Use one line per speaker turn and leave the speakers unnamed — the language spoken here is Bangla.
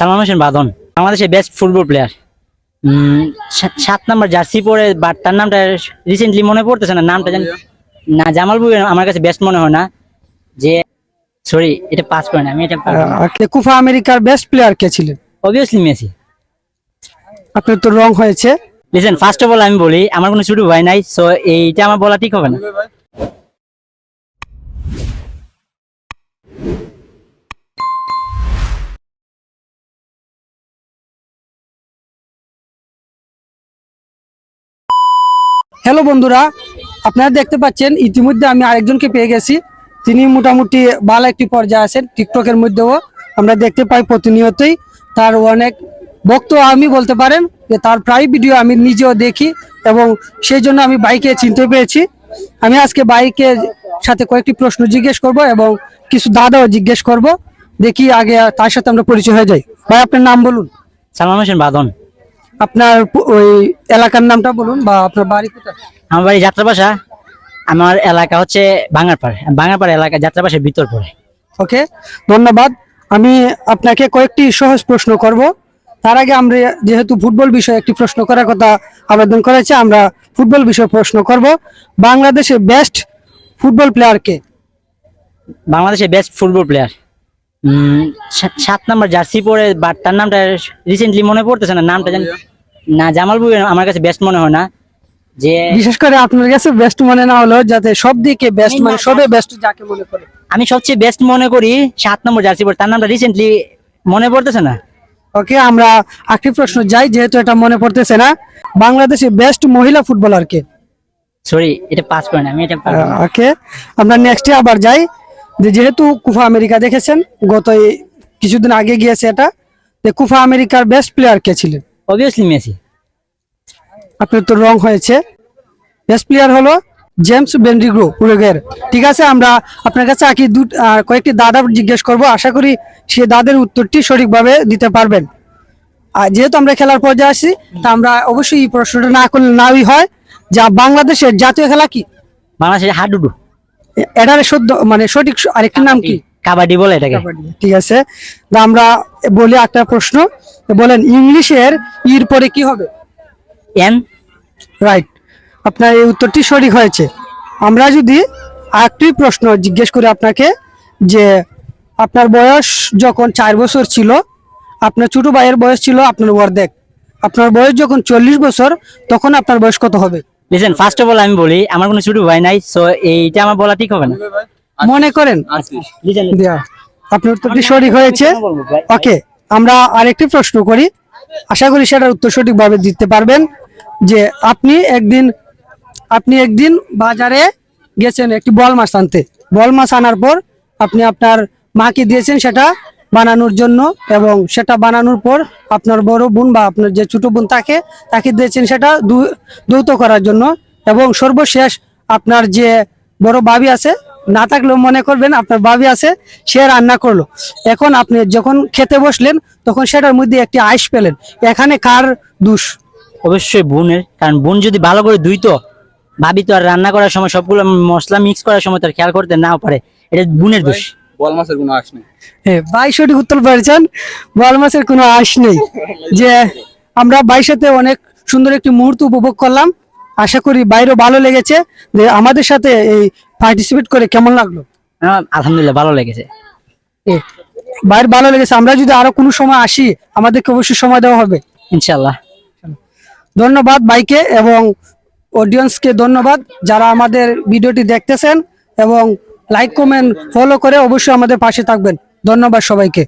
সালমান হোসেন বাদন বাংলাদেশের বেস্ট ফুটবল প্লেয়ার সাত নাম্বার জার্সি পরে বাট তার নামটা রিসেন্টলি মনে পড়তেছে না নামটা জানি না জামাল বুই আমার কাছে বেস্ট মনে হয় না। যে সরি এটা পাস করে না আমি এটা
কুফা আমেরিকার বেস্ট প্লেয়ার কে ছিলেন?
Obviously Messi.
আপনার তো রং হয়েছে।
লিসেন ফার্স্ট অফ অল আমি বলি আমার কোনো ছোট ভাই নাই সো এইটা আমার বলা ঠিক হবে না।
হ্যালো বন্ধুরা, আপনারা দেখতে পাচ্ছেন, ইতিমধ্যে আমি আরেকজনকে পেয়ে গেছি। তিনি মোটামুটি ভালো একটি পর্যায়ে আছেন, টিকটকের মধ্যেও আমরা দেখতে পাই প্রতিনিয়তই। তার অনেক ভক্ত আমি বলতে পারেন যে তার প্রায় ভিডিও আমি নিজেও দেখি এবং সেই জন্য আমি বাইকে চিনতে পেরেছি। আমি আজকে বাইকের সাথে কয়েকটি প্রশ্ন জিজ্ঞেস করব এবং কিছু দাদাও জিজ্ঞেস করব। দেখি আগে তার সাথে আমরা পরিচয় হয়ে যাই। ভাই, আপনার নাম বলুন।
সালমান হোসেন বাদন।
আপনার ওই এলাকার নামটা বলুন বা আপনার বাড়ি কোথায়?
আমার বাড়ি যাত্রাবাসা আমার এলাকা হচ্ছে বাঙারপাড় বাঙারপাড় এলাকা যাত্রাবাসার ভিতর পড়ে।
ওকে ধন্যবাদ। আমি আপনাকে কয়েকটি সহজ প্রশ্ন করব। তার আগে আমরা যেহেতু ফুটবল বিষয়ে একটি প্রশ্ন করার কথা আবেদন করেছে আমরা ফুটবল বিষয়ে প্রশ্ন করব। বাংলাদেশে বেস্ট ফুটবল প্লেয়ার কে?
বাংলাদেশের বেস্ট ফুটবল প্লেয়ার সাত নাম্বার জার্সি পরে বাট তার নামটা রিসেন্টলি মনে পড়তেছে না নামটা জানি না জামাল বুই আমার কাছে বেস্ট মনে হয় না। যে
বিশেষ করে আপনার কাছে বেস্ট মনে না হলো যাতে সব দিকে বেস্ট মানে সবে বেস্ট যাকে মনে করে।
আমি সবচেয়ে বেস্ট মনে করি সাত নম্বর জার্সি পরে। তার নামটা রিসেন্টলি মনে পড়তেছে না?
ওকে আমরা আরেকটি প্রশ্ন যাই যেহেতু এটা মনে পড়তেছে না। বাংলাদেশে বেস্ট মহিলা ফুটবলার কে?
সরি এটা পাস করে না আমি এটা
ওকে আমরা নেক্সটে আবার যাই। যে যেহেতু কুফা আমেরিকা দেখেছেন গত কিছুদিন আগে গিয়েছে এটা। যে কুফা আমেরিকার বেস্ট প্লেয়ার কে ছিলেন?
অবভিয়াসলি মেসি
আপনার তো রং হয়েছে। বেস্ট প্লেয়ার হলো জেমস বেন্ডিগ্রো উরুগের ঠিক আছে আমরা আপনার কাছে আকি দু কয়েকটি দাদা জিজ্ঞেস করব। আশা করি সে দাদের উত্তরটি সঠিকভাবে দিতে পারবেন। আর যেহেতু আমরা খেলার পর্যায়ে আসি তা আমরা অবশ্যই এই প্রশ্নটা না করলে নাই হয়। যা বাংলাদেশের জাতীয় খেলা কি?
বাংলাদেশের হাডুডু।
এটার সদ্য মানে সঠিক আরেকটি নাম কি?
কাবাডি বলে এটাকে।
ঠিক আছে। তা আমরা বলি একটা প্রশ্ন বলেন ইংলিশের ইর পরে কি হবে?
এন।
রাইট আপনার এই উত্তরটি সঠিক হয়েছে। আমরা যদি আরেকটি প্রশ্ন জিজ্ঞেস করি আপনাকে যে আপনার বয়স যখন চার বছর ছিল আপনার ছোট ভাইয়ের বয়স ছিল আপনার অর্ধেক। আপনার বয়স যখন চল্লিশ বছর তখন আপনার বয়স কত হবে?
লিসেন ফার্স্ট অফ অল আমি বলি আমার কোনো ছোট ভাই নাই সো এইটা আমার বলা ঠিক হবে না।
মনে করেন? আপনার উত্তরটি সঠিক হয়েছে। ওকে আমরা আরেকটি প্রশ্ন করি। আশা করি সেটার উত্তর সঠিকভাবে দিতে পারবেন যে আপনি একদিন আপনি একদিন বাজারে গেছেন একটি বল মাছ আনতে। বল মাছ আনার পর আপনি আপনার মাকে দিয়েছেন সেটা বানানোর জন্য এবং সেটা বানানোর পর আপনার বড় বোন বা আপনার যে ছোট বোন তাকে তাকে দিয়েছেন সেটা দু- দ্রুত করার জন্য এবং সর্বশেষ আপনার যে বড় বাবি আছে না থাকলেও মনে করবেন আপনার ভাবি আছে সে রান্না করল। এখন আপনি যখন খেতে বসলেন তখন সেটার মধ্যে একটি আইস পেলেন। এখানে কার দোষ?
অবশ্যই বোনের কারণ বোন যদি ভালো করে ধুইতো ভাবি তো আর রান্না করার সময় সবগুলো মশলা মিক্স করার সময় তার খেয়াল করতে নাও পারে। এটা বোনের দোষ।
বল মাছের কোনো আশ নেই।
হ্যাঁ ভাই সঠিক উত্তর পেরেছেন বল মাছের কোনো আশ নেই। যে আমরা ভাইয়ের সাথে অনেক সুন্দর একটি মুহূর্ত উপভোগ করলাম। আশা করি বাইরেও ভালো লেগেছে। যে আমাদের সাথে এই পার্টিসিপেট করে কেমন লাগল?
আমার আলহামদুলিল্লাহ ভালো লেগেছে।
বাইরে ভালো লেগেছে। আমরা যদি আরও কোনো সময় আসি আমাদেরকে অবশ্যই সময় দেওয়া হবে।
ইনশাল্লাহ
ধন্যবাদ বাইকে এবং অডিয়েন্সকে ধন্যবাদ যারা আমাদের ভিডিওটি দেখতেছেন এবং লাইক কমেন্ট ফলো করে অবশ্যই আমাদের পাশে থাকবেন। ধন্যবাদ সবাইকে।